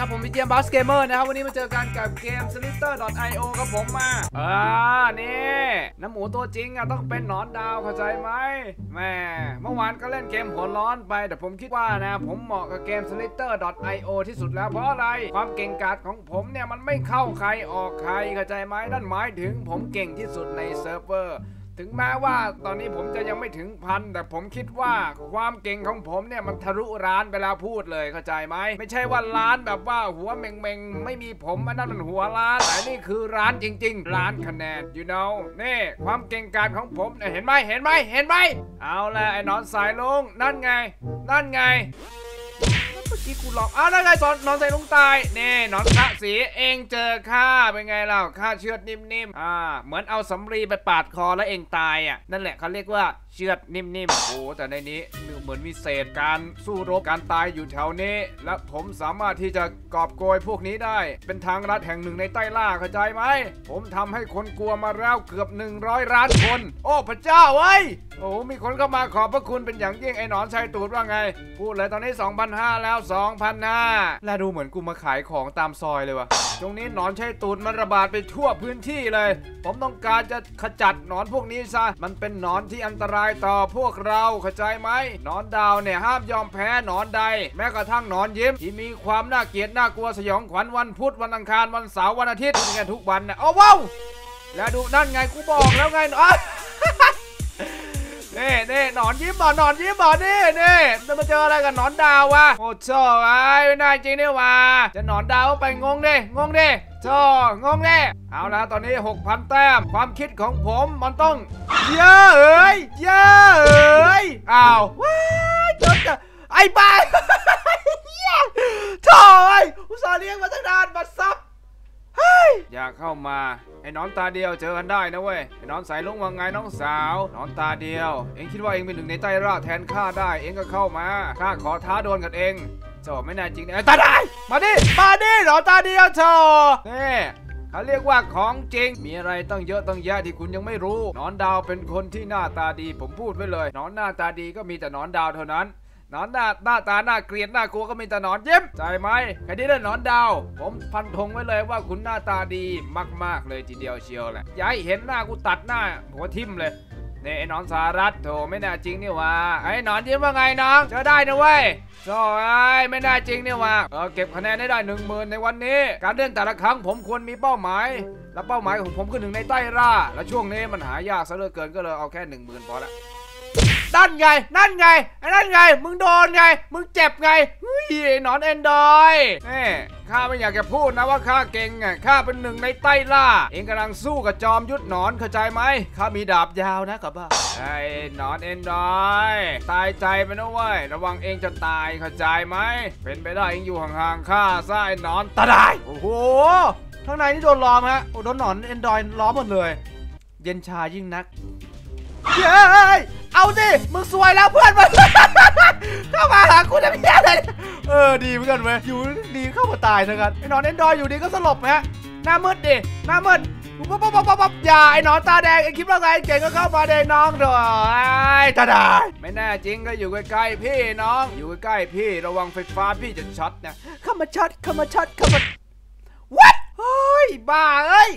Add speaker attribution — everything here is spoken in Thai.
Speaker 1: ครับผมวิเจียมบัสเกมเมอร์นะครับวันนี้มาเจอกันกับเกม slitter.io ครับผมมาอ่านี่น้ำหมูตัวจริงอะต้องเป็นหนอนดาวเข้าใจไหมแม่เมื่อวานก็เล่นเกมหัวร้อนไป แต่ผมคิดว่านะผมเหมาะกับเกม slitter.io ที่สุดแล้วเพราะอะไร ความเก่งกาจของผมเนี่ยมันไม่เข้าใครออกใครเข้าใจไหมนั่นหมายถึงผมเก่งที่สุดในเซิร์ฟเวอร์ ถึงแม้ว่าตอนนี้ผมจะยังไม่ถึงพัน แต่ผมคิดว่าความเก่งของผมเนี่ยมันทะลุร้านไปแล้วพูดเลยเข้าใจไหม ไม่ใช่ว่าร้านแบบว่าหัวเมงเมงๆไม่มีผมอันนั้นมันหัวร้านแต่นี่คือร้านจริง ๆ ร้านคะแนน you know นี่ความเก่งกาจของผมเห็นไหมเห็นไหมเห็นไหมเอาละไอ้นอนสายลุงนั่นไง นั่นไง เมื่กี้กูลองอ้าวนั่นไงสอนนอนใส่ลุงตายนี่นอนพระสีเองเจอข้าเป็นไงเล่าข้าเชือดนิ่มๆอ่าเหมือนเอาสำลีไปปาดคอแล้วเองตายอะนั่นแหละเขาเรียกว่าเชือดนิ่มๆโอ้แต่ในนี้เหมือนมีเศษการสู้รบการตายอยู่แถวนี้ และผมสามารถที่จะกอบโกยพวกนี้ได้ เป็นทางลัดแห่งหนึ่งในใต้ล่าเข้าใจไหมผมทำให้คนกลัวมาแล้วเกือบ 100ล้านคน โอ้พระเจ้าเว้ยโอ้มีคนเข้ามาขอบพระคุณเป็นอย่างยิ่งไอ้หนอนชายตูดว่าไง พูดเลยตอนนี้ 2,500แล้ว2,500และดูเหมือนกูมาขายของตามซอยเลยวะตรงนี้หนอนชายตูดมันระบาดไปทั่วพื้นที่เลย ผมต้องการจะขจัดหนอนพวกนี้ซะ มันเป็นหนอนที่อันตรายต่อพวกเราเข้าใจไหมหนอนดาวเนี่ยห้ามยอมแพ้หนอนใด แม้กระทั่งหนอนยิ้มที่มีความน่าเกลียดน่ากลัวสยองขวัญวันพุธวันอังคารวันเสาร์วันอาทิตย์ทุกวันนะโอ้ว้าวแล้วดูนั่นไงกูบอกแล้วไงอ๋ อนี่นี่หนอนยิ้มบ่หนอนยิ้มบ่นี่นี่จะมาเจออะไรกับหนอนดาววะโอ้โชไอ้ไม่น่าจริงนี่ว่าจะหนอนดาวไปงงดิงงดิโชงงดิเอาละตอนนี้ 6,000 แต้ม ความคิดของผมมันต้อง เยอะเอ้ยเยอะเอ้ยอ้าวว้ายจนจะไอ้บ้าเหี้ยโถ่ไอ้อุตส่าห์เลี้ยงมาตั้งนานมาซับ อย่าเข้ามา ไอ้หนอนตาเดียวเจอกันได้นะเว้ย ไอ้หนอนสายลุงว่าไงน้องสาวหนอนตาเดียว เอ็งคิดว่าเอ็งเป็นหนึ่งในใต้ราแทนข้าได้ เอ็งก็เข้ามา ข้าขอท้าดวลกับเอ็งโจไม่น่าจริงนะเอ้ยตาได้มาดิ มาดิหนอนตาเดียวโจนี่เขาเรียกว่าของจริง มีอะไรตั้งเยอะตั้งแยะที่คุณยังไม่รู้ นอนดาวเป็นคนที่หน้าตาดี ผมพูดไว้เลย นอนหน้าตาดีก็มีแต่นอนดาวเท่านั้น นอนหน้าหน้าตาหน้าเกลียดหน้ากลัวก็มีแต่นอนเยิ้มใจไหมใครที่ได้หนอนดาว ผมฟันธงไว้เลยว่าคุณหน้าตาดีมาก ๆ เลยทีเดียวเชียวแหละย่าให้เห็นหน้ากูตัดหน้าหัวทิ่มเลยเนี่ยไอ้นอนสารัตโถไม่น่าจริงนี่ว่าไอ้นอนยิ้มว่าไงน้องเจอได้นะเว้ยโถ่ไอ้ยไม่น่าจริงนี่ว่าเออเก็บคะแนนได้ได้หนึ่งหมื่นในวันนี้ การเล่นแต่ละครั้งผมควรมีเป้าหมาย และเป้าหมายของผมคือหนึ่งในใต้ร่า และช่วงนี้มันหายากซะเหลือเกินก็เลยเอาแค่หนึ่งหมื่นพอละ นั่นไง นั่นไงไอ้นั่นไง มึงโดนไง มึงเจ็บไงเฮ้ยไอ้หนอนแอนดรอยนี่ข้าไม่อยากจะพูดนะว่าข้าเก่งอะข้าเป็นหนึ่งในใต้ล่า เองกำลังสู้กับจอมยุทธหนอนเข้าใจไหมข้ามีดาบยาวนะกับบ้าไอ้หนอนแอนดรอย ตายใจไปนะเว้ยระวังเองจะตายเข้าใจไหมเป็นไปได้เองอยู่ห่างๆข้าซะไอ้หนอนตาได้โอ้โหข้างในนี่โดนล้อมฮะโอ้โดนหนอนแอนดรอยล้อมหมดเลย เย็นชายิ่งนักเย้ย เอาดิมึงสวยแล้วเพื่อนมึงเข้ามาหากูจะไม่ได้เลยเออดีเหมือนกันเว้ยอยู่ดีเข้ามาตายซะกันไอ้หนอนเอนดอยอยู่ดีก็สลบฮะหน้ามืดดิหน้ามืดปุ๊บปุ๊บปุ๊บปุ๊บปุ๊บอย่าไอ้หนอนตาแดงไอ้คิดว่าไงเก่งก็เข้ามาเดน้องเถอะไอ้ตาดาไม่แน่จริงก็อยู่ใกล้ๆพี่น้อง อยู่ใกล้ๆพี่ระวังไฟฟ้าพี่จะช็อตนะเข้ามาช็อตเข้ามาช็อตเข้ามา What เฮ้ยบ้าเอ้ย